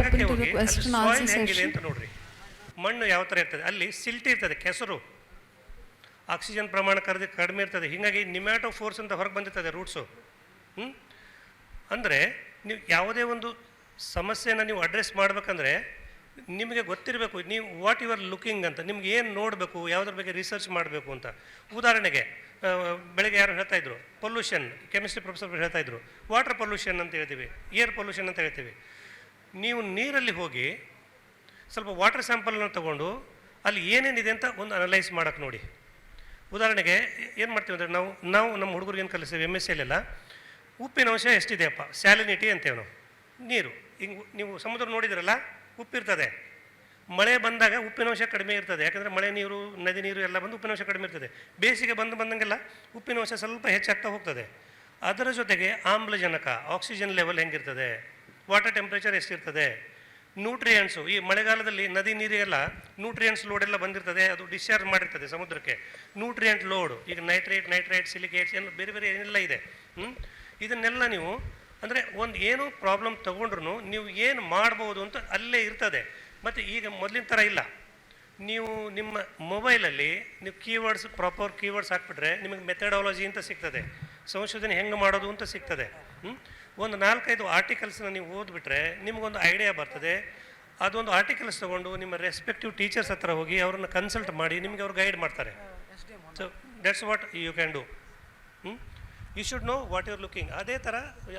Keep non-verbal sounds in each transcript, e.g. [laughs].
ಜಾಗಕ್ಕೆ ಹೋಗಿ ಹೆಂಗಿದೆ ಅಂತ ನೋಡ್ರಿ. ಮಣ್ಣು ಯಾವ ಥರ ಇರ್ತದೆ? ಅಲ್ಲಿ ಸಿಲ್ಟ್ ಇರ್ತದೆ ಕೆಸರು. ಆಕ್ಸಿಜನ್ ಪ್ರಮಾಣ ಕರೆದು ಕಡಿಮೆ ಇರ್ತದೆ. ಹೀಗಾಗಿ ನಿಮ್ಯಾಟೋ ಫೋರ್ಸ್ ಅಂತ ಹೊರಗೆ ಬಂದಿರ್ತದೆ ರೂಟ್ಸು. ಹ್ಞೂ ಅಂದರೆ ನೀವು ಯಾವುದೇ ಒಂದು ಸಮಸ್ಯೆನ ನೀವು ಅಡ್ರೆಸ್ ಮಾಡಬೇಕಂದ್ರೆ ನಿಮಗೆ ಗೊತ್ತಿರಬೇಕು ನೀವು ವಾಟ್ ಯು ಆರ್ ಲುಕಿಂಗ್ ಅಂತ ನಿಮ್ಗೆ ಏನು ನೋಡಬೇಕು ಯಾವುದ್ರ ಬಗ್ಗೆ ರಿಸರ್ಚ್ ಮಾಡಬೇಕು ಅಂತ. ಉದಾಹರಣೆಗೆ ಬೆಳಗ್ಗೆ ಯಾರು ಹೇಳ್ತಾಯಿದ್ರು ಪೊಲ್ಯೂಷನ್ ಕೆಮಿಸ್ಟ್ರಿ ಪ್ರೊಫೆಸರ್ ಹೇಳ್ತಾಯಿದ್ರು ವಾಟರ್ ಪೊಲ್ಯೂಷನ್ ಅಂತ ಹೇಳ್ತೀವಿ ಏರ್ ಪೊಲ್ಯೂಷನ್ ಅಂತ ಹೇಳ್ತೀವಿ. ನೀವು ನೀರಲ್ಲಿ ಹೋಗಿ ಸ್ವಲ್ಪ ವಾಟರ್ ಸ್ಯಾಂಪಲ್ನ ತಗೊಂಡು ಅಲ್ಲಿ ಏನೇನಿದೆ ಅಂತ ಒಂದು ಅನಲೈಸ್ ಮಾಡೋಕ್ಕೆ ನೋಡಿ. ಉದಾಹರಣೆಗೆ ಏನು ಮಾಡ್ತೀವಿ ಅಂದರೆ ನಾವು ನಾವು ನಮ್ಮ ಹುಡುಗರಿಗೆ ಏನು ಕಲಿಸ್ತೀವಿ? ಎಂ ಎಸ್ ಸಿಲೆಲ್ಲ ಉಪ್ಪಿನ ಅಂಶ ಎಷ್ಟಿದೆಯಪ್ಪ? ಸ್ಯಾಲಿನಿಟಿ ಅಂತೇವೆ ನಾವು ನೀರು. ಹಿಂಗೆ ನೀವು ಸಮುದ್ರ ನೋಡಿದ್ರಲ್ಲ ಉಪ್ಪಿರ್ತದೆ ಮಳೆ ಬಂದಾಗ ಉಪ್ಪಿನ ಅಂಶ ಕಡಿಮೆ ಇರ್ತದೆ. ಯಾಕಂದರೆ ಮಳೆ ನೀರು, ನದಿ ನೀರು ಎಲ್ಲ ಬಂದು ಉಪ್ಪಿನ ಅಂಶ ಕಡಿಮೆ ಇರ್ತದೆ. ಬೇಸಿಗೆ ಬಂದು ಬಂದಂಗೆಲ್ಲ ಉಪ್ಪಿನ ಅಂಶ ಸ್ವಲ್ಪ ಹೆಚ್ಚಾಗ್ತಾ ಹೋಗ್ತದೆ. ಅದರ ಜೊತೆಗೆ ಆಮ್ಲಜನಕ ಆಕ್ಸಿಜನ್ ಲೆವೆಲ್ ಹೆಂಗಿರ್ತದೆ? ವಾಟರ್ ಟೆಂಪ್ರೇಚರ್ ಎಷ್ಟಿರ್ತದೆ? ನ್ಯೂಟ್ರಿಯೆಂಟ್ಸು ಈ ಮಳೆಗಾಲದಲ್ಲಿ ನದಿ ನೀರಿಗೆಲ್ಲ ನ್ಯೂಟ್ರಿಯೆಂಟ್ಸ್ ಎಲ್ಲ ಬಂದಿರ್ತದೆ, ಅದು ಡಿಸ್ಚಾರ್ಜ್ ಮಾಡಿರ್ತದೆ ಸಮುದ್ರಕ್ಕೆ. ನ್ಯೂಟ್ರಿಯೆಂಟ್ ಲೋಡ್ ಈಗ ನೈಟ್ರೇಟ್ ನೈಟ್ರೈಟ್ ಸಿಲಿಕೇಟ್ಸ್ ಎಲ್ಲ ಬೇರೆ ಬೇರೆ ಏನೆಲ್ಲ ಇದೆ? ಇದನ್ನೆಲ್ಲ ನೀವು, ಅಂದರೆ ಒಂದು ಏನು ಪ್ರಾಬ್ಲಮ್ ತೊಗೊಂಡ್ರು ನೀವು ಏನು ಮಾಡ್ಬೋದು ಅಂತ ಅಲ್ಲೇ ಇರ್ತದೆ. ಮತ್ತು ಈಗ ಮೊದಲಿನ ಥರ ಇಲ್ಲ. ನೀವು ನಿಮ್ಮ ಮೊಬೈಲಲ್ಲಿ ನೀವು ಕೀವರ್ಡ್ಸ್ ಪ್ರಾಪರ್ ಕೀವರ್ಡ್ಸ್ ಹಾಕ್ಬಿಟ್ರೆ ನಿಮಗೆ ಮೆಥಡಾಲಜಿ ಅಂತ ಸಿಗ್ತದೆ. ಸಂಶೋಧನೆ ಹೆಂಗೆ ಮಾಡೋದು ಅಂತ ಸಿಗ್ತದೆ. ಹ್ಮ್? ಒಂದು ನಾಲ್ಕೈದು ಆರ್ಟಿಕಲ್ಸ್ನ ನೀವು ಓದ್ಬಿಟ್ರೆ ನಿಮಗೊಂದು ಐಡಿಯಾ ಬರ್ತದೆ. ಅದೊಂದು ಆರ್ಟಿಕಲ್ಸ್ ತೊಗೊಂಡು ನಿಮ್ಮ ರೆಸ್ಪೆಕ್ಟಿವ್ ಟೀಚರ್ಸ್ ಹತ್ರ ಹೋಗಿ ಅವ್ರನ್ನ ಕನ್ಸಲ್ಟ್ ಮಾಡಿ ನಿಮಗೆ ಅವ್ರು ಗೈಡ್ ಮಾಡ್ತಾರೆ. So that's what you can do you should know what you're looking ಅದೇ ಥರ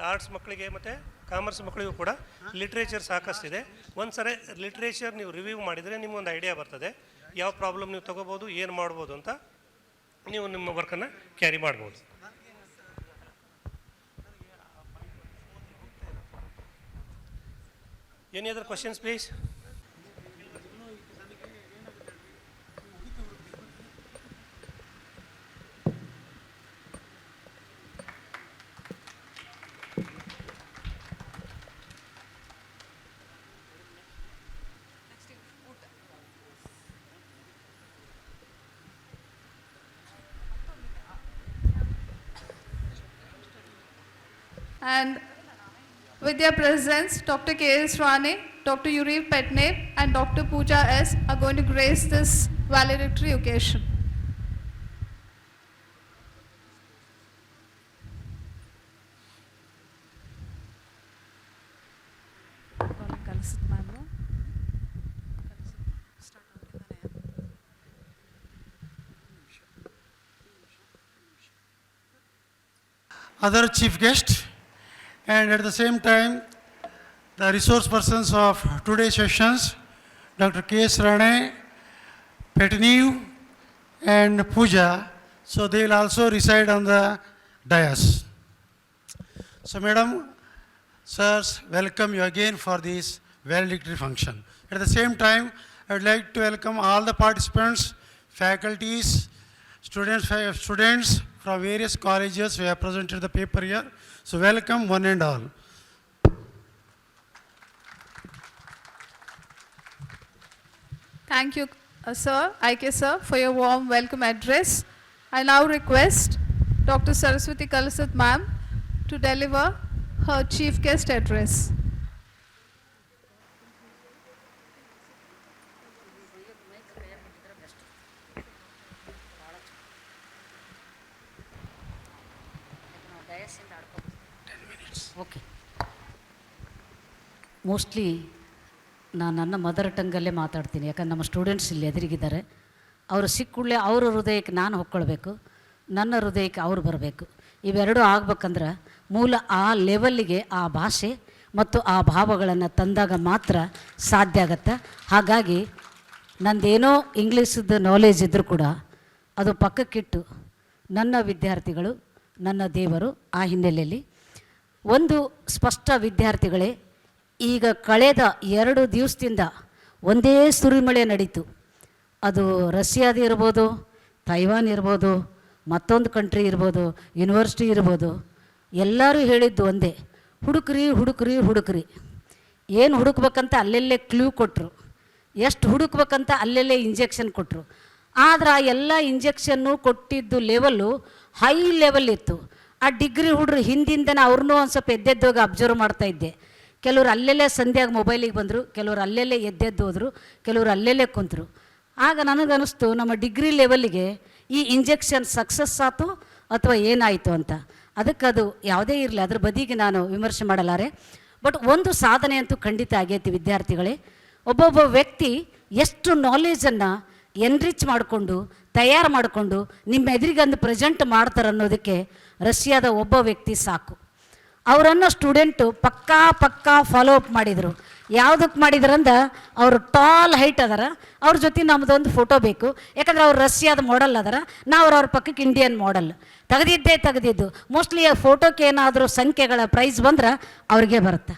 ಆರ್ಟ್ಸ್ ಮಕ್ಕಳಿಗೆ ಮತ್ತು ಕಾಮರ್ಸ್ ಮಕ್ಕಳಿಗೂ ಕೂಡ ಲಿಟ್ರೇಚರ್ ಸಾಕಷ್ಟಿದೆ ಒಂದು ಸರಿ ಲಿಟ್ರೇಚರ್ ನೀವು ರಿವ್ಯೂ ಮಾಡಿದರೆ ನಿಮಗೊಂದು ಐಡಿಯಾ ಬರ್ತದೆ. ಯಾವ ಪ್ರಾಬ್ಲಮ್ ನೀವು ತೊಗೋಬೋದು ಏನು ಮಾಡ್ಬೋದು ಅಂತ ನೀವು ನಿಮ್ಮ ವರ್ಕನ್ನು ಕ್ಯಾರಿ ಮಾಡ್ಬೋದು. Any other questions, please? With their presence, Dr. K.S. Rane, Dr. Yuri Petne, and Dr. Pooja S. are going to grace this valedictory occasion. other chief guest, and at the same time, the resource persons of today's sessions, Dr. K.S. Rane, Petnew, and Puja, so they will also reside on the dais. So, madam, sirs, welcome you again for this valedictory function. At the same time, I would like to welcome all the participants, faculties, students, students from various colleges who have presented the paper here. So, welcome one and all. Thank you, uh, sir, IK sir, for your warm welcome address. I now request Dr. Saraswati Kalasat ma'am to deliver her chief guest address. Mostly ನಾನು ನನ್ನ mother ಟಂಗಲ್ಲೇ ಮಾತಾಡ್ತೀನಿ. ಯಾಕಂದ್ರೆ ನಮ್ಮ students ಇಲ್ಲಿ ಎದುರಿಗಿದ್ದಾರೆ. ಅವರು ಸಿಕ್ಕುಳ್ಳೆ ಅವ್ರ ಹೃದಯಕ್ಕೆ ನಾನು ಹೊಕ್ಕೊಳ್ಬೇಕು. ನನ್ನ ಹೃದಯಕ್ಕೆ ಅವ್ರು ಬರಬೇಕು. ಇವೆರಡೂ ಆಗ್ಬೇಕಂದ್ರೆ ಮೂಲ ಆ ಲೆವೆಲ್ಲಿಗೆ ಆ ಭಾಷೆ ಮತ್ತು ಆ ಭಾವಗಳನ್ನು ತಂದಾಗ ಮಾತ್ರ ಸಾಧ್ಯ ಆಗತ್ತೆ. ಹಾಗಾಗಿ ನಂದೇನೋ ಇಂಗ್ಲೀಷದ ನಾಲೇಜ್ ಇದ್ದರೂ ಕೂಡ ಅದು ಪಕ್ಕಕ್ಕಿಟ್ಟು ನನ್ನ ವಿದ್ಯಾರ್ಥಿಗಳು, ನನ್ನ ದೇವರು ಆ ಹಿನ್ನೆಲೆಯಲ್ಲಿ ಒಂದು ಸ್ಪಷ್ಟ ವಿದ್ಯಾರ್ಥಿಗಳೇ ಈಗ ಕಳೆದ ಎರಡು ದಿವಸದಿಂದ ಒಂದೇ ಸುರಿಮಳೆ ನಡೀತು. ಅದು ರಷ್ಯಾದ ಇರ್ಬೋದು, ತೈವಾನ್ ಇರ್ಬೋದು, ಮತ್ತೊಂದು ಕಂಟ್ರಿ ಇರ್ಬೋದು ಯೂನಿವರ್ಸಿಟಿ ಇರ್ಬೋದು, ಎಲ್ಲರೂ ಹೇಳಿದ್ದು ಒಂದೇ, ಹುಡುಕ್ರಿ ಹುಡುಕ್ರಿ ಹುಡುಕ್ರಿ. ಏನು ಹುಡುಕ್ಬೇಕಂತ ಅಲ್ಲೆಲ್ಲೇ ಕ್ಲೂ ಕೊಟ್ಟರು ಎಷ್ಟು ಹುಡುಕ್ಬೇಕಂತ ಅಲ್ಲೆಲ್ಲೇ ಇಂಜೆಕ್ಷನ್ ಕೊಟ್ಟರು ಆದ್ರೆ ಆ ಎಲ್ಲ ಇಂಜೆಕ್ಷನ್ನು ಕೊಟ್ಟಿದ್ದು ಲೆವೆಲ್ಲು ಹೈ ಲೆವೆಲ್ ಇತ್ತು. ಆ ಡಿಗ್ರಿ ಹುಡ್ರು ಹಿಂದಿಂದನೇ ಅವ್ರನ್ನೂ ಒಂದು ಸ್ವಲ್ಪ ಎದ್ದೆದ್ದೋಗಿ ಅಬ್ಸರ್ವ್ ಮಾಡ್ತಾ ಇದ್ದೆ. ಕೆಲವರು ಅಲ್ಲೆಲ್ಲೇ ಸಂಧ್ಯಾಗ ಮೊಬೈಲಿಗೆ ಬಂದರು, ಕೆಲವರು ಅಲ್ಲೆಲ್ಲೇ ಎದ್ದೆದ್ದು ಹೋದರು, ಕೆಲವರು ಅಲ್ಲೆಲ್ಲೇ ಕುಂತರು. ಆಗ ನನಗನ್ನಿಸ್ತು, ನಮ್ಮ ಡಿಗ್ರಿ ಲೆವೆಲ್ಗೆ ಈ ಇಂಜೆಕ್ಷನ್ ಸಕ್ಸಸ್ ಆಯಿತು ಅಥವಾ ಏನಾಯಿತು ಅಂತ. ಅದಕ್ಕೆ ಅದು ಯಾವುದೇ ಇರಲಿ, ಅದ್ರ ಬದಿಗೆ ನಾನು ವಿಮರ್ಶೆ ಮಾಡಲಾರೆ. ಬಟ್ ಒಂದು ಸಾಧನೆ ಅಂತೂ ಖಂಡಿತ ಆಗೈತಿ ವಿದ್ಯಾರ್ಥಿಗಳೇ. ಒಬ್ಬೊಬ್ಬ ವ್ಯಕ್ತಿ ಎಷ್ಟು ನಾಲೆಜನ್ನು ಎನ್ರಿಚ್ ಮಾಡಿಕೊಂಡು, ತಯಾರು ಮಾಡಿಕೊಂಡು, ನಿಮ್ಮ ಎದುರಿಗಂದು ಪ್ರೆಸೆಂಟ್ ಮಾಡ್ತಾರೆ ಅನ್ನೋದಕ್ಕೆ ರಷ್ಯಾದ ಒಬ್ಬ ವ್ಯಕ್ತಿ ಸಾಕು. ಅವರನ್ನು ಸ್ಟೂಡೆಂಟು ಪಕ್ಕಾ ಪಕ್ಕಾ ಫಾಲೋ ಅಪ್ ಮಾಡಿದರು. ಯಾವುದಕ್ಕೆ ಮಾಡಿದ್ರಂದ, ಅವರು ಟಾಲ್ ಹೈಟ್ ಅದಾರ, ಅವ್ರ ಜೊತೆ ನಮ್ಮದೊಂದು ಫೋಟೋ ಬೇಕು. ಯಾಕಂದ್ರೆ ಅವ್ರು ರಷ್ಯಾದ ಮಾಡಲ್ ಅದಾರ, ನಾವು ಅವ್ರ ಪಕ್ಕಕ್ಕೆ ಇಂಡಿಯನ್ ಮಾಡಲ್ ತೆಗೆದಿದ್ದೇ ತೆಗೆದಿದ್ದು. ಮೋಸ್ಟ್ಲಿ ಆ ಫೋಟೋಕ್ಕೆ ಏನಾದರೂ ಸಂಖ್ಯೆಗಳ ಪ್ರೈಸ್ ಬಂದ್ರೆ ಅವ್ರಿಗೆ ಬರುತ್ತೆ.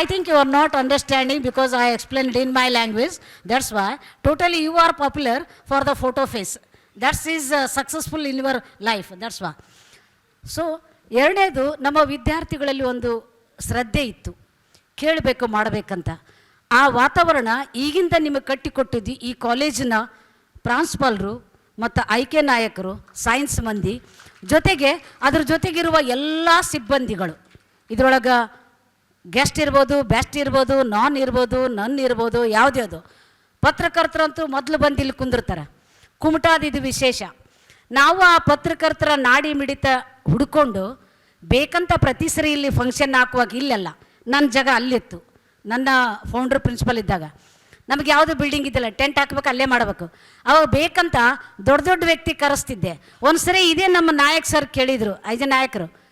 I think you are not understanding because I explain in my language that's why totally you are popular for the photo face that's is successful in your life that's ವಾ so ಎರಡನೇದು ನಮ್ಮ ವಿದ್ಯಾರ್ಥಿಗಳಲ್ಲಿ ಒಂದು ಶ್ರದ್ಧೆ ಇತ್ತು. ಕೇಳಬೇಕು, ಮಾಡಬೇಕಂತ. ಆ ವಾತಾವರಣ ಈಗಿಂದ ನಿಮಗೆ ಕಟ್ಟಿಕೊಟ್ಟಿದ್ದು ಈ ಕಾಲೇಜಿನ ಪ್ರಾಂಶುಪಾಲರು ಮತ್ತು ಆಯ್ಕೆ ನಾಯಕರು, ಸೈನ್ಸ್ ಮಂದಿ. ಜೊತೆಗೆ ಅದ್ರ ಜೊತೆಗಿರುವ ಎಲ್ಲ ಸಿಬ್ಬಂದಿಗಳು. ಇದರೊಳಗೆ ಗೆಸ್ಟ್ ಇರ್ಬೋದು ಬೆಸ್ಟ್ ಇರ್ಬೋದು, ನಾನ್ ಇರ್ಬೋದು, ನನ್ ಇರ್ಬೋದು, ಯಾವುದ್ಯಾವುದು. ಪತ್ರಕರ್ತರಂತೂ ಮೊದಲು ಬಂದು ಇಲ್ಲಿ ಕುಂದಿರ್ತಾರೆ. ಕುಮಟಾದ ಇದು ವಿಶೇಷ. ನಾವು ಆ ಪತ್ರಕರ್ತರ ನಾಡಿ ಮಿಡಿತ ಹುಡ್ಕೊಂಡು ಬೇಕಂತ ಪ್ರತಿ ಸರಿ ಇಲ್ಲಿ ಫಂಕ್ಷನ್ ಹಾಕುವಾಗ ಇಲ್ಲಲ್ಲ. ನನ್ನ ಜಾಗ ಅಲ್ಲಿತ್ತು. ನನ್ನ ಫೌಂಡ್ರ್ ಪ್ರಿನ್ಸಿಪಲ್ ಇದ್ದಾಗ. ನಮಗೆ ಯಾವುದು ಬಿಲ್ಡಿಂಗ್ ಇದ್ದಿಲ್ಲ. ಟೆಂಟ್ ಹಾಕ್ಬೇಕು, ಅಲ್ಲೇ ಮಾಡಬೇಕು. ಅವಾಗ ಬೇಕಂತ ದೊಡ್ಡ ದೊಡ್ಡ ವ್ಯಕ್ತಿ ಕರೆಸ್ತಿದ್ದೆ. ಒಂದ್ಸರಿ ಇದೇ ನಮ್ಮ ನಾಯಕ್ ಸರ್ ಕೇಳಿದರು, ಐದು ನಾಯಕರು.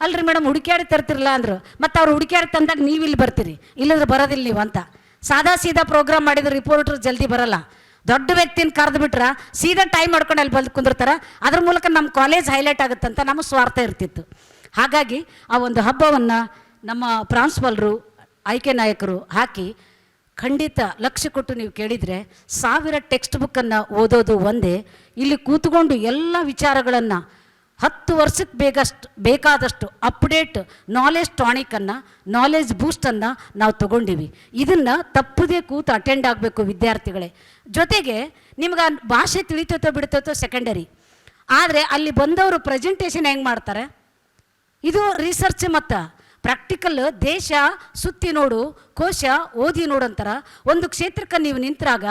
ಅಲ್ರಿ ಮೇಡಮ್ ಹುಡುಕ್ಯಾಡಿ ತರ್ತಿರಲ್ಲ ಅಂದರು. ಮತ್ತು ಅವ್ರು ಹುಡುಕ್ಯಾಡಿ ತಂದಾಗ ನೀವು ಇಲ್ಲಿ ಬರ್ತೀರಿ. ಇಲ್ಲಂದ್ರೆ ಬರೋದಿಲ್ಲ ನೀವು ಅಂತ. ಸಾದಾ ಸೀದಾ ಪ್ರೋಗ್ರಾಮ್ ಮಾಡಿದ್ರೆ ರಿಪೋರ್ಟರ್ ಜಲ್ದಿ ಬರಲ್ಲ. ದೊಡ್ಡ ವ್ಯಕ್ತಿನ ಕರೆದು ಬಿಟ್ರೆ ಸೀದಾ ಟೈಮ್ ಮಾಡ್ಕೊಂಡು ಅಲ್ಲಿ ಬಂದು ಕುಂದಿರ್ತಾರೆ. ಅದ್ರ ಮೂಲಕ ನಮ್ಮ ಕಾಲೇಜ್ ಹೈಲೈಟ್ ಆಗುತ್ತಂತ ನಮ್ಮ ಸ್ವಾರ್ಥ ಇರ್ತಿತ್ತು. ಹಾಗಾಗಿ ಆ ಒಂದು ಹಬ್ಬವನ್ನು ನಮ್ಮ ಪ್ರಾಂಶುಪಾಲರು ಆಯ್ಕೆ ನಾಯಕರು ಹಾಕಿ ಖಂಡಿತ ಲಕ್ಷ ಕೊಟ್ಟು ನೀವು ಕೇಳಿದರೆ ಸಾವಿರ ಟೆಕ್ಸ್ಟ್ ಬುಕ್ಕನ್ನು ಓದೋದು ಒಂದೇ. ಇಲ್ಲಿ ಕೂತ್ಕೊಂಡು ಎಲ್ಲ ವಿಚಾರಗಳನ್ನು ಹತ್ತು ವರ್ಷಕ್ಕೆ ಬೇಕಷ್ಟು ಬೇಕಾದಷ್ಟು ಅಪ್ಡೇಟ್ ನಾಲೆಜ್ ಟಾನಿಕನ್ನು ನಾಲೆಜ್ ಬೂಸ್ಟನ್ನು ನಾವು ತೊಗೊಂಡಿವಿ. ಇದನ್ನು ತಪ್ಪದೇ ಕೂತು ಅಟೆಂಡ್ ಆಗಬೇಕು ವಿದ್ಯಾರ್ಥಿಗಳೇ. ಜೊತೆಗೆ ನಿಮ್ಗೆ ಭಾಷೆ ತಿಳಿತೈತೋ ಬಿಡ್ತೈತೋ ಸೆಕೆಂಡರಿ ಆದರೆ ಅಲ್ಲಿ ಬಂದವರು ಪ್ರೆಸೆಂಟೇಷನ್ ಹೆಂಗೆ ಮಾಡ್ತಾರೆ? ಇದು ರಿಸರ್ಚ್ ಮತ್ತು. ಪ್ರಾಕ್ಟಿಕಲ್ ದೇಶ ಸುತ್ತಿ ನೋಡು, ಕೋಶ ಓದಿ ನೋಡು ಅಂತಾರ. ಒಂದು ಕ್ಷೇತ್ರಕ್ಕೆ ನೀವು ನಿಂತಾಗ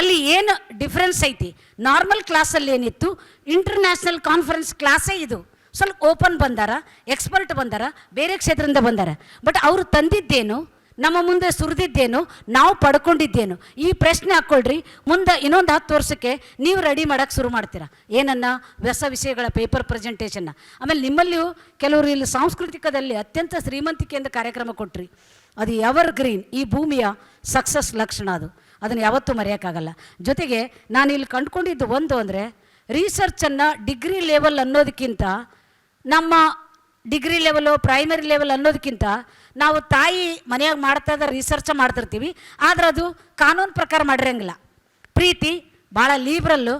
ಅಲ್ಲಿ ಏನು ಡಿಫ್ರೆನ್ಸ್ ಐತಿ? ನಾರ್ಮಲ್ ಕ್ಲಾಸಲ್ಲಿ ಏನಿತ್ತು? ಇಂಟರ್ನ್ಯಾಷನಲ್ ಕಾನ್ಫರೆನ್ಸ್ ಕ್ಲಾಸೇ ಇದು. ಸ್ವಲ್ಪ ಓಪನ್ ಬಂದಾರ ಎಕ್ಸ್ಪರ್ಟ್ ಬಂದಾರ, ಬೇರೆ ಕ್ಷೇತ್ರದಿಂದ ಬಂದಾರ. ಬಟ್ ಅವರು ತಂದಿದ್ದೇನು? ನಮ್ಮ ಮುಂದೆ ಸುರಿದಿದ್ದೇನು, ನಾವು ಪಡ್ಕೊಂಡಿದ್ದೇನು, ಈ ಪ್ರಶ್ನೆ ಹಾಕ್ಕೊಳ್ರಿ. ಮುಂದೆ ಇನ್ನೊಂದು ಹತ್ತು ವರ್ಷಕ್ಕೆ ನೀವು ರೆಡಿ ಮಾಡೋಕ್ಕೆ ಶುರು ಮಾಡ್ತೀರಾ? ಏನನ್ನ? ವ್ಯಸ ವಿಷಯಗಳ ಪೇಪರ್ ಪ್ರೆಸೆಂಟೇಷನ್ನ ಆಮೇಲೆ ನಿಮ್ಮಲ್ಲಿಯೂ ಕೆಲವರು ಇಲ್ಲಿ ಸಾಂಸ್ಕೃತಿಕದಲ್ಲಿ ಅತ್ಯಂತ ಶ್ರೀಮಂತಿಕೆಯಿಂದ ಕಾರ್ಯಕ್ರಮ ಕೊಟ್ರಿ. ಅದು ಎವರ್ ಗ್ರೀನ್ ಈ ಭೂಮಿಯ ಸಕ್ಸಸ್ ಲಕ್ಷಣ ಅದು. ಅದನ್ನು ಯಾವತ್ತೂ ಮರೆಯೋಕ್ಕಾಗಲ್ಲ. ಜೊತೆಗೆ ನಾನು ಇಲ್ಲಿ ಕಂಡುಕೊಂಡಿದ್ದು ಒಂದು ಅಂದರೆ ರಿಸರ್ಚನ್ನು ಡಿಗ್ರಿ ಲೆವೆಲ್ ಅನ್ನೋದಕ್ಕಿಂತ, ನಮ್ಮ ಡಿಗ್ರಿ ಲೆವೆಲು ಪ್ರೈಮರಿ ಲೆವೆಲ್ ಅನ್ನೋದಕ್ಕಿಂತ ನಾವು ತಾಯಿ ಮನೆಯಾಗ ಮಾಡ್ತಾ ಇದ್ದ ರಿಸರ್ಚ್ ಮಾಡ್ತಿರ್ತೀವಿ, ಆದ್ರೆ ಅದು ಕಾನೂನು ಪ್ರಕಾರ ಮಾಡಿರಂಗಿಲ್ಲ. ಪ್ರೀತಿ ಭಾಳ ಲೀಬ್ರಲ್ಲು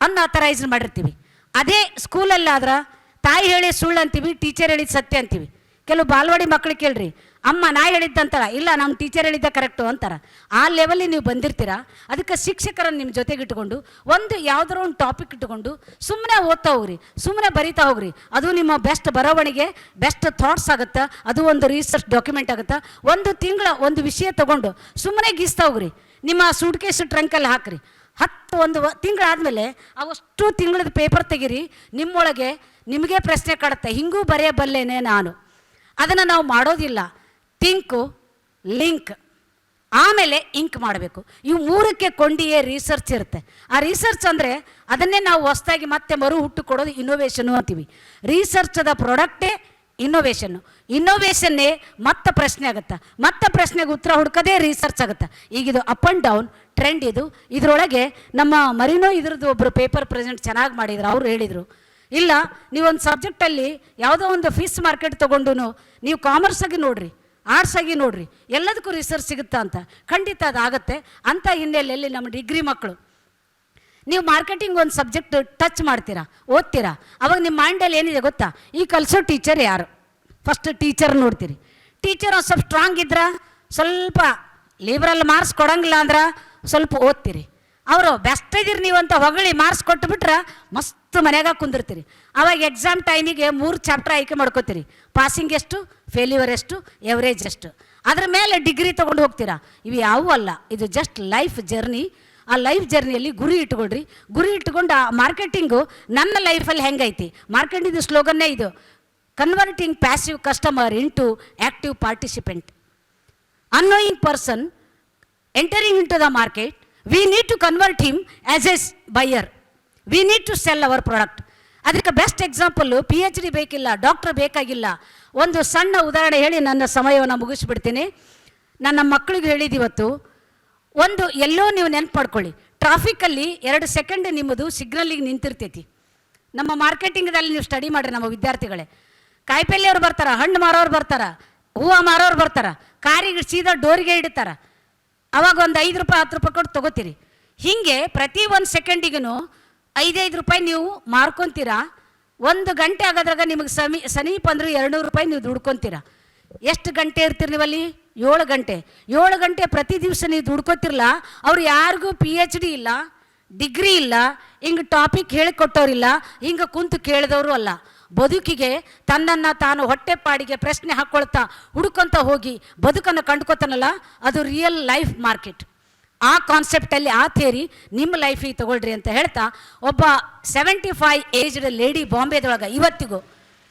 ಅನ್ಅಥರೈಸ್ ಮಾಡಿರ್ತೀವಿ. ಅದೇ ಸ್ಕೂಲಲ್ಲಾದ್ರೆ ತಾಯಿ ಹೇಳಿ ಸುಳ್ಳು ಅಂತೀವಿ ಟೀಚರ್ ಹೇಳಿದ ಸತ್ಯ ಅಂತೀವಿ. ಕೆಲವು ಬಾಲ್ವಾಡಿ ಮಕ್ಳಿಗೆ ಕೇಳ್ರಿ ಅಮ್ಮ, ನಾ ಹೇಳಿದ್ದಂತಾರ ಇಲ್ಲ, ನಮ್ಮ ಟೀಚರ್ ಹೇಳಿದ್ದೆ ಕರೆಕ್ಟು ಅಂತಾರ. ಆ ಲೆವೆಲಿಗೆ ನೀವು ಬಂದಿರ್ತೀರಾ? ಅದಕ್ಕೆ ಶಿಕ್ಷಕರನ್ನು ನಿಮ್ಮ ಜೊತೆಗೆ ಇಟ್ಕೊಂಡು, ಒಂದು ಯಾವ್ದಾರ ಒಂದು ಟಾಪಿಕ್ ಇಟ್ಕೊಂಡು ಸುಮ್ಮನೆ ಓದ್ತಾ ಹೋಗ್ರಿ ಸುಮ್ಮನೆ ಬರಿತಾ ಹೋಗ್ರಿ ಅದು ನಿಮ್ಮ ಬೆಸ್ಟ್ ಬರವಣಿಗೆ ಬೆಸ್ಟ್ ಥಾಟ್ಸ್ ಆಗುತ್ತೆ? ಅದು ಒಂದು ರಿಸರ್ಚ್ ಡಾಕ್ಯುಮೆಂಟ್ ಆಗುತ್ತೆ? ಒಂದು ತಿಂಗಳ ಒಂದು ವಿಷಯ ತಗೊಂಡು ಸುಮ್ಮನೆ ಗೀಸ್ತಾ ಹೋಗ್ರಿ ನಿಮ್ಮ ಸೂಟ್ಕೇಸ್ ಟ್ರಂಕಲ್ಲಿ ಹಾಕ್ರಿ. ಹತ್ತು ಒಂದು ತಿಂಗಳಾದಮೇಲೆ ಅವಷ್ಟು ತಿಂಗಳದ ಪೇಪರ್ ತೆಗೀರಿ, ನಿಮ್ಮೊಳಗೆ ನಿಮಗೆ ಪ್ರಶ್ನೆ ಕಾಡುತ್ತೆ. ಹಿಂಗೂ ಬರೆಯಬಲ್ಲೇನೆ ನಾನು. ಅದನ್ನು ನಾವು ಮಾಡೋದಿಲ್ಲ. Think link. ಆಮೇಲೆ ಇಂಕ್ ಮಾಡಬೇಕು. ಇವು ಮೂರಕ್ಕೆ ಕೊಂಡಿಯೇ ರಿಸರ್ಚ್ ಇರುತ್ತೆ. ಆ ರಿಸರ್ಚ್ ಅಂದರೆ ಅದನ್ನೇ ನಾವು ಹೊಸದಾಗಿ ಮತ್ತೆ ಮರು ಹುಟ್ಟು ಕೊಡೋದು ಇನ್ನೋವೇಷನ್ನು ಅಂತೀವಿ ರಿಸರ್ಚದ ಪ್ರಾಡಕ್ಟೇ ಇನ್ನೋವೇಷನ್ನು ಇನ್ನೋವೇಷನ್ನೇ ಮತ್ತೆ ಪ್ರಶ್ನೆ ಆಗುತ್ತೆ. ಮತ್ತೆ ಪ್ರಶ್ನೆಗೆ ಉತ್ತರ ಹುಡ್ಕೋದೇ ರಿಸರ್ಚ್ ಆಗುತ್ತೆ. ಈಗ ಇದು ಅಪ್ ಆ್ಯಂಡ್ ಡೌನ್ ಟ್ರೆಂಡ್ ಇದು. ಇದರೊಳಗೆ ನಮ್ಮ ಮರಿನೋ ಇದ್ರದ್ದು ಒಬ್ಬರು ಪೇಪರ್ ಪ್ರೆಸೆಂಟ್ ಚೆನ್ನಾಗಿ ಮಾಡಿದ್ರು, ಅವ್ರು ಹೇಳಿದರು, ಇಲ್ಲ, ನೀವೊಂದು ಸಬ್ಜೆಕ್ಟಲ್ಲಿ ಯಾವುದೋ ಒಂದು ಫೀಸ್ ಮಾರ್ಕೆಟ್ ತೊಗೊಂಡು ನೀವು ಕಾಮರ್ಸಾಗಿ ನೋಡ್ರಿ. ಆರ್ಟ್ಸ್ ಆಗಿ ನೋಡ್ರಿ, ಎಲ್ಲದಕ್ಕೂ ರಿಸರ್ಚ್ ಸಿಗುತ್ತಾ ಅಂತ. ಖಂಡಿತ ಅದಾಗತ್ತೆ ಅಂಥ ಹಿನ್ನೆಲೆಯಲ್ಲಿ ನಮ್ಮ ಡಿಗ್ರಿ ಮಕ್ಕಳು ನೀವು ಮಾರ್ಕೆಟಿಂಗ್ ಒಂದು ಸಬ್ಜೆಕ್ಟ್ ಟಚ್ ಮಾಡ್ತೀರಾ, ಓದ್ತೀರಾ? ಅವಾಗ ನಿಮ್ಮ ಮೈಂಡಲ್ಲಿ ಏನಿದೆ ಗೊತ್ತಾ? ಈ ಕಲಿಸೋ ಟೀಚರ್ ಯಾರು? ಫಸ್ಟ್ ಟೀಚರ್ ನೋಡ್ತೀರಿ. ಟೀಚರ್ ಒಂದು ಸ್ವಲ್ಪ ಸ್ಟ್ರಾಂಗ್ ಇದ್ರ, ಸ್ವಲ್ಪ ಲೇಬ್ರಲ್ಲಿ ಮಾರ್ಕ್ಸ್ ಕೊಡಂಗಿಲ್ಲ ಅಂದ್ರೆ ಸ್ವಲ್ಪ ಓದ್ತೀರಿ. ಅವರು ಬೆಸ್ಟ್ ಇದೀರಿ ನೀವು ಅಂತ ಹೊಗಳಿ ಮಾರ್ಕ್ಸ್ ಕೊಟ್ಬಿಟ್ರೆ ಮಸ್ತ್ ಮನ್ಯಾಗ ಕುಂದಿರ್ತೀರಿ. ಅವಾಗ ಎಕ್ಸಾಮ್ ಟೈಮಿಗೆ ಮೂರು ಚಾಪ್ಟರ್ ಆಯ್ಕೆ ಮಾಡ್ಕೋತೀರಿ. ಪಾಸಿಂಗ್ ಎಷ್ಟು ಫೇಲ್ಯೂರ್ ಎಷ್ಟು ಎವರೇಜ್ ಎಷ್ಟು. ಅದ್ರ ಮೇಲೆ ಡಿಗ್ರಿ ತೊಗೊಂಡು ಹೋಗ್ತೀರಾ? ಇವು ಯಾವೂ ಅಲ್ಲ. ಇದು ಜಸ್ಟ್ ಲೈಫ್ ಜರ್ನಿ ಆ ಲೈಫ್ ಜರ್ನಿಯಲ್ಲಿ ಗುರಿ ಇಟ್ಕೊಳ್ರಿ. ಗುರಿ ಇಟ್ಕೊಂಡು ಆ ಮಾರ್ಕೆಟಿಂಗು ನನ್ನ ಲೈಫಲ್ಲಿ ಹೆಂಗೈತಿ? ಮಾರ್ಕೆಟಿಂಗ್ ಸ್ಲೋಗನ್ನೇ ಇದು. Converting passive customer into active participant annoying person entering into the market we need to convert him as as buyer we need to sell our product. ಅದಕ್ಕೆ best example P H D ಬೇಕಿಲ್ಲ doctor ಬೇಕಾಗಿಲ್ಲ. ಒಂದು ಸಣ್ಣ ಉದಾಹರಣೆ ಹೇಳಿ ನನ್ನ ಸಮಯವನ್ನು ಮುಗಿಸ್ಬಿಡ್ತೀನಿ. ನನ್ನ ಮಕ್ಕಳಿಗೆ ಹೇಳಿದಿವತ್ತು ಒಂದು ಎಲ್ಲೋ ನೀವು ನೆನ್ಪು ಮಾಡ್ಕೊಳ್ಳಿ ಟ್ರಾಫಿಕಲ್ಲಿ ಎರಡು ಸೆಕೆಂಡ್ ನಿಮ್ಮದು ಸಿಗ್ನಲ್ಲಿಗೆ ನಿಂತಿರ್ತೈತಿ. ನಮ್ಮ ಮಾರ್ಕೆಟಿಂಗ್ದಲ್ಲಿ ನೀವು ಸ್ಟಡಿ ಮಾಡಿರಿ ನಮ್ಮ ವಿದ್ಯಾರ್ಥಿಗಳೇ. ಕಾಯಿಪಲ್ಯವ್ರು ಬರ್ತಾರೆ, ಹಣ್ಣು ಮಾರೋರು ಬರ್ತಾರೆ, ಹೂವು ಮಾರೋರು ಬರ್ತಾರೆ, ಕಾರಿಗೆ ಸೀದಾ ಡೋರಿಗೆ ಹಿಡಿತಾರೆ. ಅವಾಗ ಒಂದು ಐದು ರೂಪಾಯಿ, ಹತ್ತು ರೂಪಾಯಿ ಕೊಟ್ಟು ತೊಗೋತೀರಿ. ಹೀಗೆ ಪ್ರತಿ ಒಂದು ಸೆಕೆಂಡಿಗೂ ಐದೈದು ರೂಪಾಯಿ ನೀವು ಮಾರ್ಕೊತೀರಾ? ಒಂದು ಗಂಟೆ ಆಗೋದ್ರಾಗ ನಿಮಗೆ ಸಮೀ, ಸಮೀಪ ಅಂದ್ರೆ ಎರಡು ರೂಪಾಯಿ ನೀವು ದುಡ್ಕೊತೀರಾ? ಎಷ್ಟು ಗಂಟೆ ಇರ್ತೀರಿ ನೀವಲ್ಲಿ? ಏಳು ಗಂಟೆ. ಏಳು ಗಂಟೆ ಪ್ರತಿ ದಿವಸ ನೀವು ದುಡ್ಕೋತಿರಲ್ಲ ಅವ್ರು ಯಾರಿಗೂ ಪಿ ಎಚ್ ಡಿ ಇಲ್ಲ, ಡಿಗ್ರಿ ಇಲ್ಲ, ಹಿಂಗೆ ಟಾಪಿಕ್ ಹೇಳಿಕೊಟ್ಟವ್ರಿಲ್ಲ ಹಿಂಗೆ ಕುಂತು ಕೇಳಿದವರು ಅಲ್ಲ. ಬದುಕಿಗೆ ತನ್ನನ್ನು ತಾನು ಹೊಟ್ಟೆಪಾಡಿಗೆ ಪ್ರಶ್ನೆ ಹಾಕ್ಕೊಳ್ತಾ ಹುಡ್ಕೊಂತ ಹೋಗಿ ಬದುಕನ್ನು ಕಂಡ್ಕೊತಾನಲ್ಲ, ಅದು ರಿಯಲ್ ಲೈಫ್ ಮಾರ್ಕೆಟ್ ಆ ಕಾನ್ಸೆಪ್ಟಲ್ಲಿ ಆ ಥಿಯರಿ ನಿಮ್ಮ ಲೈಫಿಗೆ ತಗೊಳ್ರಿ ಅಂತ ಹೇಳ್ತಾ, ಒಬ್ಬ ಸೆವೆಂಟಿ ಫೈವ್ ಏಜ್ಡ್ ಲೇಡಿ ಬಾಂಬೆದೊಳಗೆ ಇವತ್ತಿಗೂ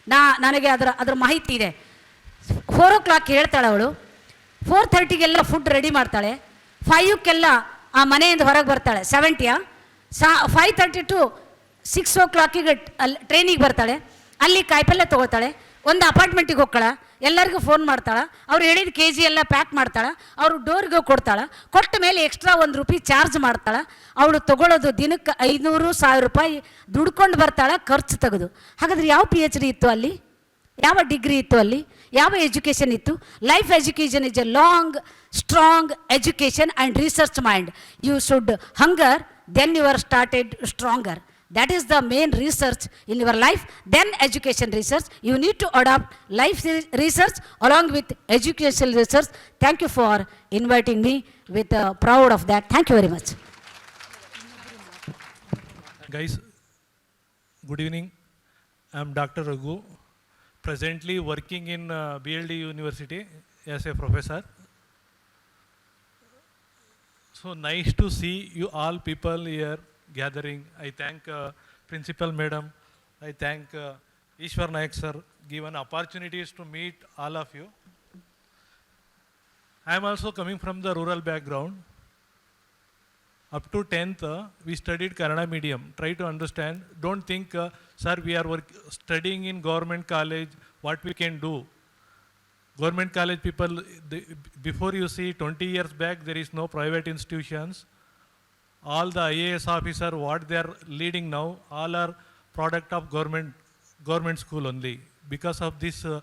ನಾ, ನನಗೆ ಅದರ ಅದರ ಮಾಹಿತಿ ಇದೆ. ಫೋರ್ ಓ ಕ್ಲಾಕ್ ಹೇಳ್ತಾಳೆ ಅವಳು. ಫೋರ್ ಥರ್ಟಿಗೆಲ್ಲ ಫುಡ್ ರೆಡಿ ಮಾಡ್ತಾಳೆ. ಫೈವ್ಕ್ಕೆಲ್ಲ ಆ ಮನೆಯಿಂದ ಹೊರಗೆ ಬರ್ತಾಳೆ. ಸೆವೆಂಟಿಯ ಸಾ ಫೈವ್ ತರ್ಟಿ ಟು ಸಿಕ್ಸ್ ಓ ಕ್ಲಾಕಿಗೆ ಅಲ್ಲಿ ಟ್ರೈನಿಗೆ ಬರ್ತಾಳೆ. ಅಲ್ಲಿ ಕಾಯಿಪಲ್ಲೆ ತೊಗೋತಾಳೆ ಒಂದು ಅಪಾರ್ಟ್ಮೆಂಟಿಗೆ ಹೋಗ್ತಾಳ. ಎಲ್ಲರಿಗೂ ಫೋನ್ ಮಾಡ್ತಾಳೆ. ಅವ್ರು ಹೇಳಿದ ಕೆ ಜಿ ಎಲ್ಲ ಪ್ಯಾಕ್ ಮಾಡ್ತಾಳೆ. ಅವರು ಡೋರ್ಗೆ ಕೊಡ್ತಾಳೆ. ಕೊಟ್ಟ ಮೇಲೆ ಎಕ್ಸ್ಟ್ರಾ ಒಂದು ರೂಪಾಯಿ ಚಾರ್ಜ್ ಮಾಡ್ತಾಳೆ. ಅವಳು ತೊಗೊಳ್ಳೋದು ದಿನಕ್ಕೆ ಐನೂರು ಸಾವಿರ ರೂಪಾಯಿ ದುಡ್ಕೊಂಡು ಬರ್ತಾಳೆ, ಖರ್ಚು ತೆಗೆದು. ಹಾಗಾದ್ರೆ ಯಾವ ಪಿ ಎಚ್ ಡಿ ಇತ್ತು ಅಲ್ಲಿ? ಯಾವ ಡಿಗ್ರಿ ಇತ್ತು ಅಲ್ಲಿ? ಯಾವ ಎಜುಕೇಷನ್ ಇತ್ತು? Life education is a long strong education and research mind you should hunger then you are started stronger that is the main research in your life then education research you need to adopt life research along with educational research thank you for inviting me with uh, proud of that thank you very much Guys, good evening. I'm Dr. Raghu, presently working in uh, BLD University as a professor. So nice to see you all people here gathering. I thank uh, Principal Madam. I thank uh, Ishwar Naik sir given opportunities to meet all of you. I am also coming from the rural background. Up to 10th, uh, we studied Kannada medium. Try to understand. Don't think, uh, sir, we are work- studying in government college, what we can do. Government college people, they, before you see 20 years back, there is no private institutions. All the IAS officer, what they are leading now, all are product of government, government school only. Because of this uh,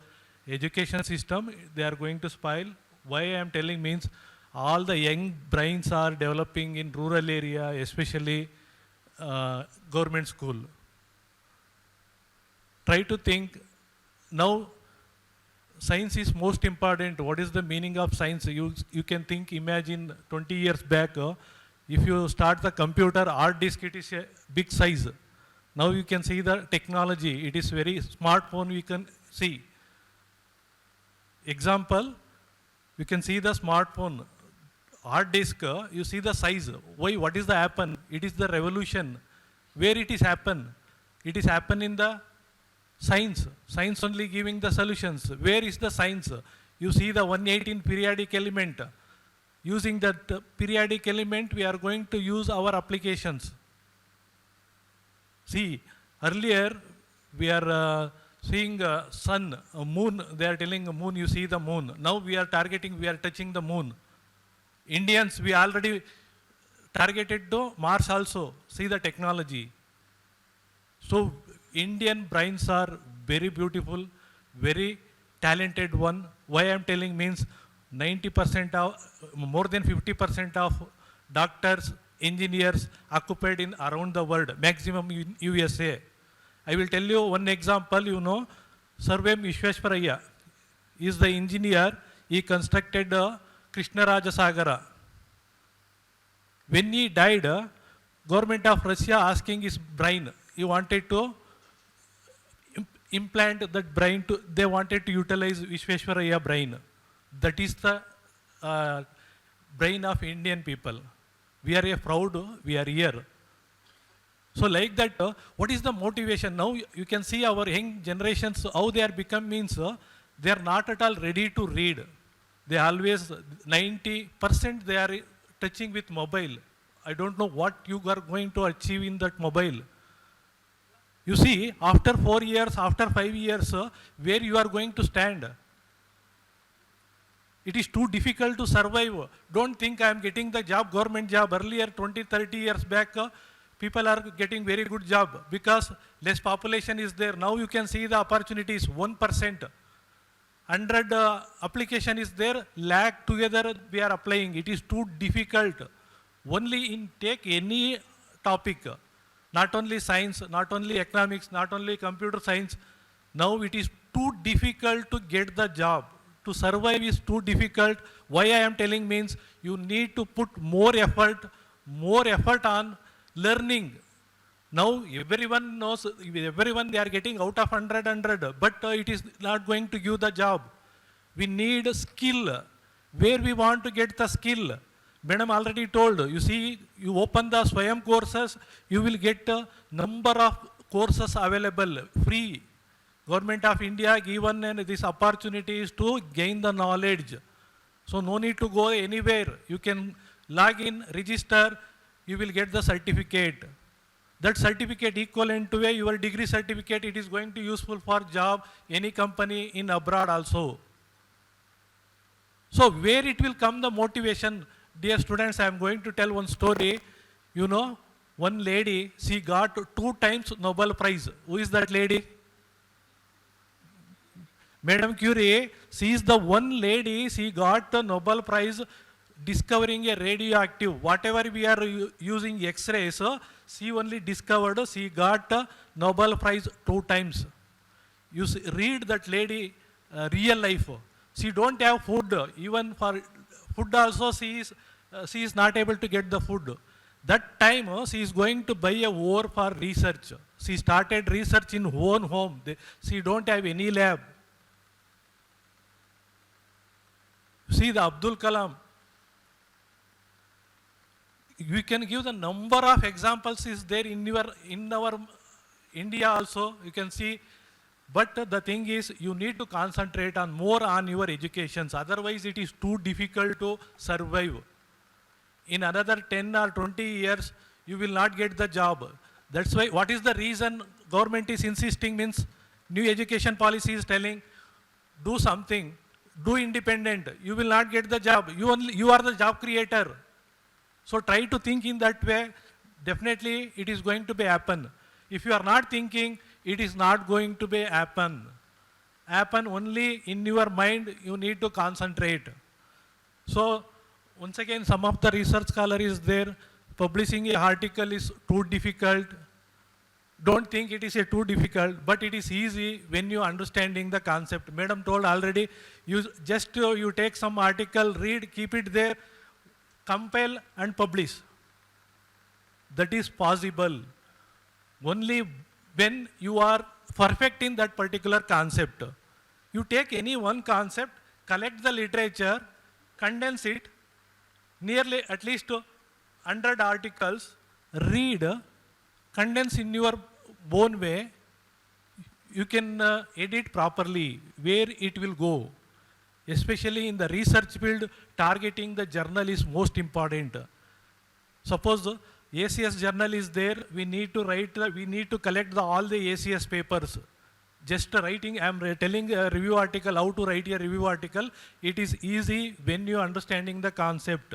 education system, they are going to spoil. Why I am telling means all the young brains are developing in rural area, especially uh, government school. Try to think now science is most important. What is the meaning of science? You, you can think, imagine 20 years back, uh, if you start the computer, hard disk, it is a big size. Now you can see the technology. It is very smartphone we can see. Example, you can see the smartphone. Hard disk, you see the size. Why? What is the happen? It is the revolution. Where it is happen? It is happen in the science science only giving the solutions where is the science you see the 118 periodic element using that uh, periodic element we are going to use our applications. See earlier we are uh, seeing uh, sun uh, moon they are telling moon you see the moon. Now we are targeting we are touching the moon. Indians we already targeted to mars also see the technology. So Indian brains are very beautiful, very talented one. Why I'm telling means 90% of, more than 50% of doctors, engineers occupied in around the world, maximum in USA. I will tell you one example, you know, Sarvem Vishwesvaraya is the engineer, he constructed uh, Krishnaraja Sagara. When he died, uh, government of Russia asking his brain, he wanted to im- implant that brain to, they wanted to utilize Vishwesvaraya brain. That is the uh, brain of Indian people. We are a proud, we are here. So like that, uh, what is the motivation? Now you- can see our young generations, how they are become means, uh, they are not at all ready to read. They always, 90% they are touching with mobile. I don't know what you are going to achieve in that mobile. You see, after four years, after five years, uh, where you are going to stand? It is too difficult to survive. Don't think I am getting the job, government job. Earlier, 20, 30 years back, uh, people are getting very good job because less population is there. Now you can see the opportunities, 1%. 100 uh, application is there, lakh together we are applying. It is too difficult. Only in take any topic, not only science, not only economics, not only computer science. Now it is too difficult to get the job. To survive is too difficult. Why I am telling means you need to put more effort, more effort on learning. Now everyone knows, everyone they are getting out of 100, 100, but uh, it is not going to give the job. We need skill. Where we want to get the skill? Madam already told, you see, you open the Swayam courses, you will get a number of courses available, free. Government of India given and this opportunities to gain the knowledge. So no need to go anywhere. You can log in, register, you will get the certificate. That certificate equivalent to a your degree certificate, it is going to useful for job, any company in abroad also. So where it will come the motivation? Dear students, I am going to tell one story. You know, one lady, she got two times Nobel Prize. Who is that lady? Madam Curie, she is the one lady, she got the Nobel Prize discovering a radioactive, whatever we are using X-rays, she only discovered, she got a Nobel Prize two times. You s- read that lady, uh, real life. She don't have food, even for food also she is, uh, she is not able to get the food. That time uh, she is going to buy a ore for research. She started research in her own home. They, she don't have any lab. See the Abdul Kalam. We can give the number of examples is there in your in our India also. You can see, but the thing is, you need to concentrate on more on your educations. Otherwise, it is too difficult to survive. In another 10 or 20 years, you will not get the job. That's why. What is the reason government is insisting? Means new education policy is telling do something, do independent. You will not get the job. You only you are the job creator. So try to think in that way. Definitely, it is going to be happen. If you are not thinking, it is not going to be happen. Happen only in your mind. You need to concentrate. So once again, some of the research scholar is there. Publishing a article is too difficult. Don't think it is a too difficult, but it is easy when you understanding the concept. Madam told already, you just uh, you take some article, read, keep it there, compile and publish. That is possible only when you are perfect in that particular concept. You take any one concept, collect the literature, condense it, nearly at least 100 articles, read, condense in your own way, you can uh, edit properly where it will go. Especially in the research field, targeting the journal is most important. Suppose ACS journal is there, we need to write, we need to collect the, all the ACS papers. Just writing, I am telling a review article, how to write a review article. It is easy when you are understanding the concept.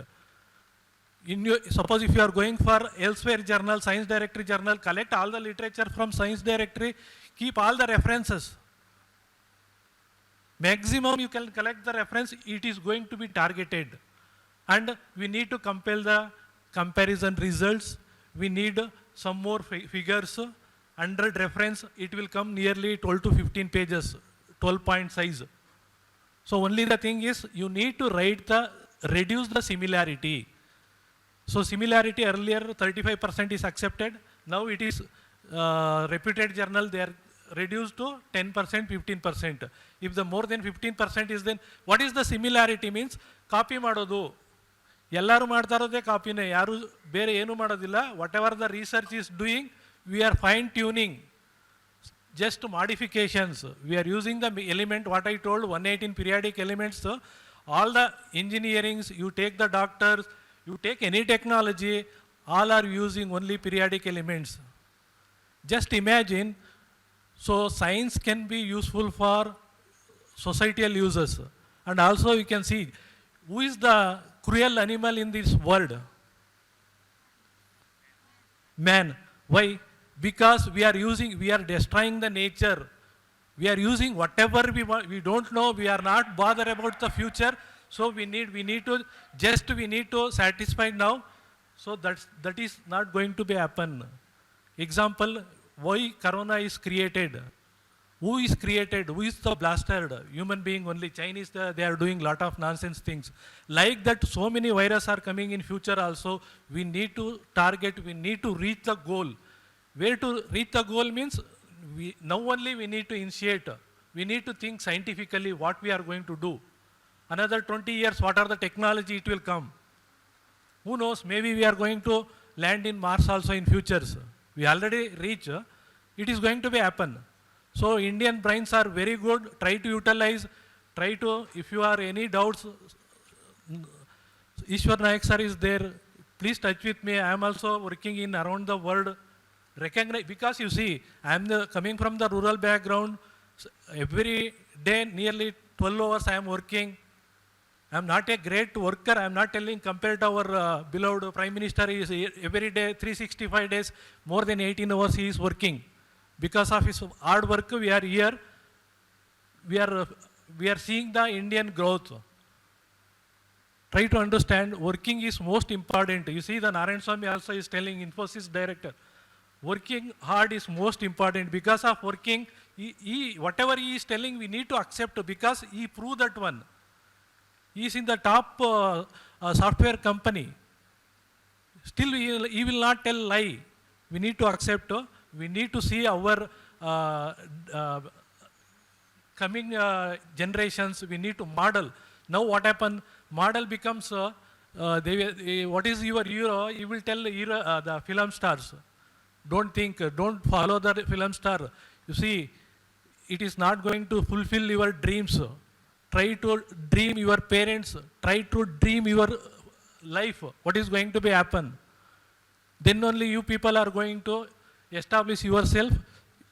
Your, suppose if you are going for elsewhere journal, science directory journal, collect all the literature from science directory, keep all the references. Maximum you can collect the reference, it is going to be targeted. And we need to compile the comparison results. We need some more fi- figures. 100 reference, it will come nearly 12 to 15 pages, 12 point size. So only the thing is, you need to write the, reduce the similarity. So similarity earlier 35% is accepted. Now it is uh, reputed journal they are reduced to 10%, 15%. If the more than 15% is then, what is the similarity means? Copy ಮಾಡೋದು ಎಲ್ಲರೂ ಮಾಡ್ತಾ ಇರೋದೇ ಕಾಪಿನೇ ಯಾರು ಬೇರೆ ಏನು ಮಾಡೋದಿಲ್ಲ what ever the research is doing we are fine tuning just modifications. We are using the element, what I told, 118 periodic elements. So all the engineerings, you take the doctors, you take any technology, all are using only periodic elements. Just imagine, so science can be useful for societal uses. And also you can see, who is the cruel animal in this world? man. Why? Because we are using, we are destroying the nature. We are using whatever we want, we don't know, we are not bothered about the future. So we need, we need to, just we need to satisfy now. So that's, that is not going to be happen. Example, why corona is created? Who is created? Who is the bastard? Human being only. Chinese, they they are doing lot of nonsense things. Like that, so many viruses are coming in future also. We need to target, we need to reach the goal. Where to reach the goal means, we, now only we need to initiate. We need to think scientifically what we are going to do. Another 20 years, what are the technology it will come? Who knows? Maybe we are going to land in Mars also in futures. We already reach. It is going to be happen. So Indian brains are very good. Try to utilize. Try to. If you are any doubts, Ishwar Naik sir is there. Please touch with me. I am also working in around the world. Recognize because you see, I am the, coming from the rural background. Every day, nearly 12 hours, I am working. I am not a great worker. I am not telling compared to our uh, beloved Prime Minister is e- every day 365 days more than 18 hours he is working. Because of his hard work, we are here. We are uh, we are seeing the Indian growth. Try to understand working is most important. You see, the Narayan Swami also is telling Infosys director, working hard is most important. Because of working, he, he, whatever he is telling, we need to accept because he proved that one. He is in the top uh, uh, software company. Still, he will, he will not tell lie. We need to accept. uh, we need to see our uh, uh, coming uh, generations. We need to model. Now, what happened? Model becomes. Uh, uh, they, eh, what is your hero? You will tell hero, uh, the film stars. Don't think. uh, don't follow the film star. You see, it is not going to fulfill your dreams. Try to dream your parents. Try to dream your life. What is going to be happen? Then only you people are going to establish yourself.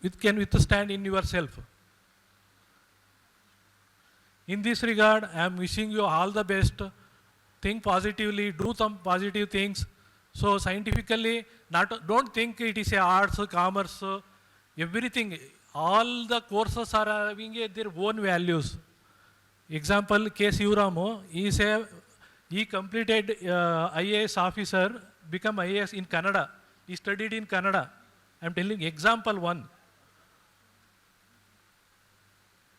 It can withstand in yourself. In this regard, I am wishing you all the best. Think positively, do some positive things. So scientifically, not don't think it is a arts, commerce, everything. All the courses are having their own values. Example K Shivaramu he say he completed I A S officer become I A S in Kannada he studied in Kannada I am telling example one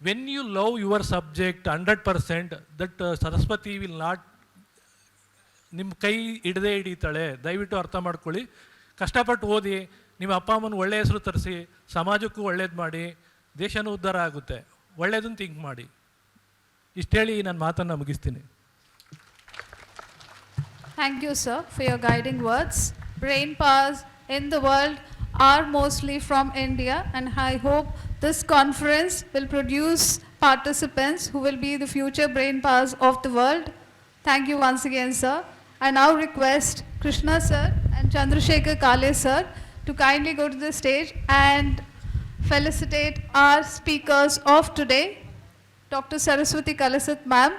when you love your subject hundred percent that Saraswati will not ನಿಮ್ಮ ಕೈ ಹಿಡದೇ ಹಿಡೀತಾಳೆ, ದಯವಿಟ್ಟು ಅರ್ಥ ಮಾಡ್ಕೊಳ್ಳಿ. ಕಷ್ಟಪಟ್ಟು ಓದಿ, ನಿಮ್ಮ ಅಪ್ಪ ಅಮ್ಮನ ಒಳ್ಳೆಯ ಹೆಸರು ತರಿಸಿ, ಸಮಾಜಕ್ಕೂ ಒಳ್ಳೇದು ಮಾಡಿ, ದೇಶನೂ ಉದ್ಧಾರ ಆಗುತ್ತೆ. ಒಳ್ಳೇದನ್ನು ಥಿಂಕ್ ಮಾಡಿ. ಇಷ್ಟು ಹೇಳಿ ನನ್ನ ಮಾತನ್ನು ಮುಗಿಸ್ತೀನಿ Thank you, sir, for your guiding words. Brain powers in the world are mostly from India, and I hope this conference will produce participants who will be the future brain powers of the world. Thank you once again, sir. I now request Krishna sir and Chandrasekhar Kale sir to kindly go to the stage and felicitate our speakers of today, Dr. Saraswati Kalasat ma'am,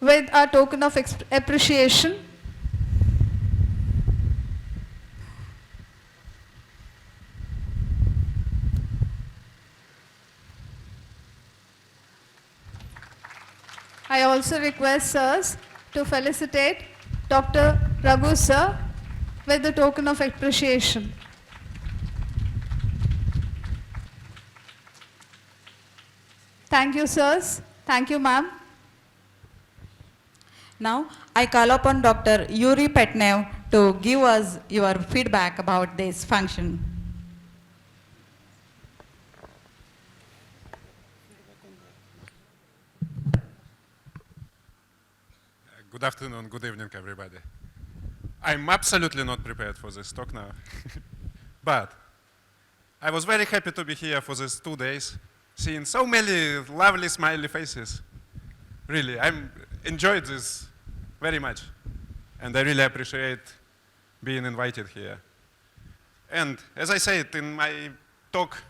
with a token of appreciation. I also request sirs to felicitate Dr. Raghu sir with the token of appreciation. Thank you, sirs. Thank you, ma'am. Now, I call upon Dr. Yuri Petnev to give us your feedback about this function. Good afternoon, good evening, everybody. I'm absolutely not prepared for this talk now, [laughs] but I was very happy to be here for these two days seeing so many lovely smiley faces. Really, I'm enjoyed this very much. And I really appreciate being invited here. And as I said in my talk,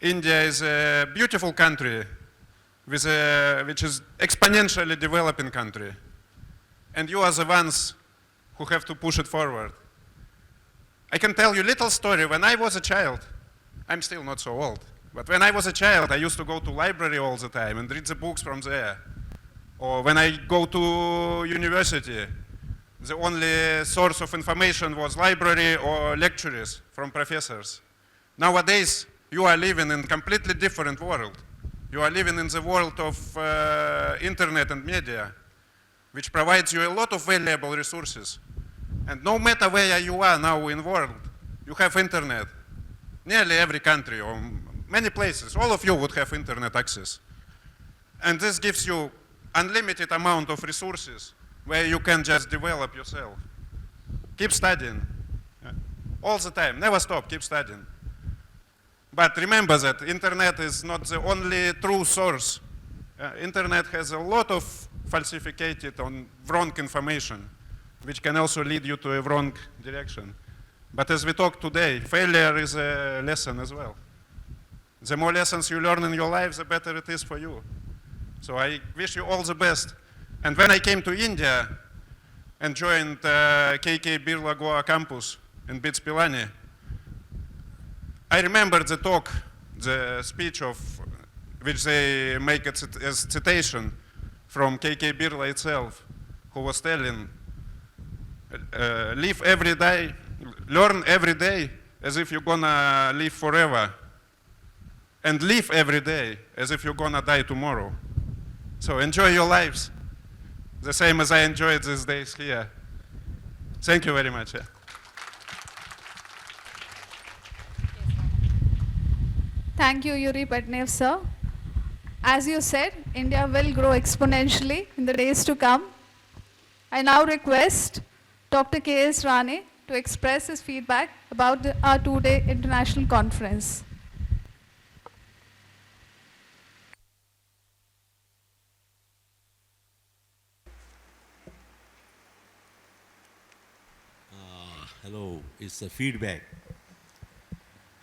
India is a beautiful country with a, which is exponentially developing country. And you are the ones who have to push it forward. I can tell you little story. When I was a child, I'm still not so old, but when I was a child, I used to go to library all the time and read the books from there. Or when I go to university, the only source of information was library or lectures from professors. Nowadays, you are living in a completely different world. You are living in the world of uh, internet and media, which provides you a lot of valuable resources. And no matter where you are now in the world, you have internet. Nearly every country or many places, all of you would have internet access. And this gives you unlimited amount of resources where you can just develop yourself. Keep studying. All the time. Never stop. Keep studying. But remember that internet is not the only true source. Internet has a lot of falsified on wrong information, which can also lead you to a wrong direction. But as we talk today, failure is a lesson as well. The more lessons you learn in your life, the better it is for you. So I wish you all the best. And when I came to India and joined uh, KK Birla Goa campus in Bits Pilani, I remember the talk, the speech of which they make it as citation from KK Birla itself, who was telling, uh, live every day, learn every day as if you're gonna live forever, and live every day as if you're gonna die tomorrow. So enjoy your lives, the same as I enjoyed these days here. Thank you very much. Thank you, Yuri Patnev, sir. As you said, India will grow exponentially in the days to come. I now request Dr. K.S. Rane to express his feedback about the- our two-day international conference. Hello, it's a feedback.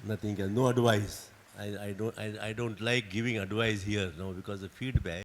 Nothing, uh, no advice. I, I, don't, I, I don't like giving advice here, no, because the feedback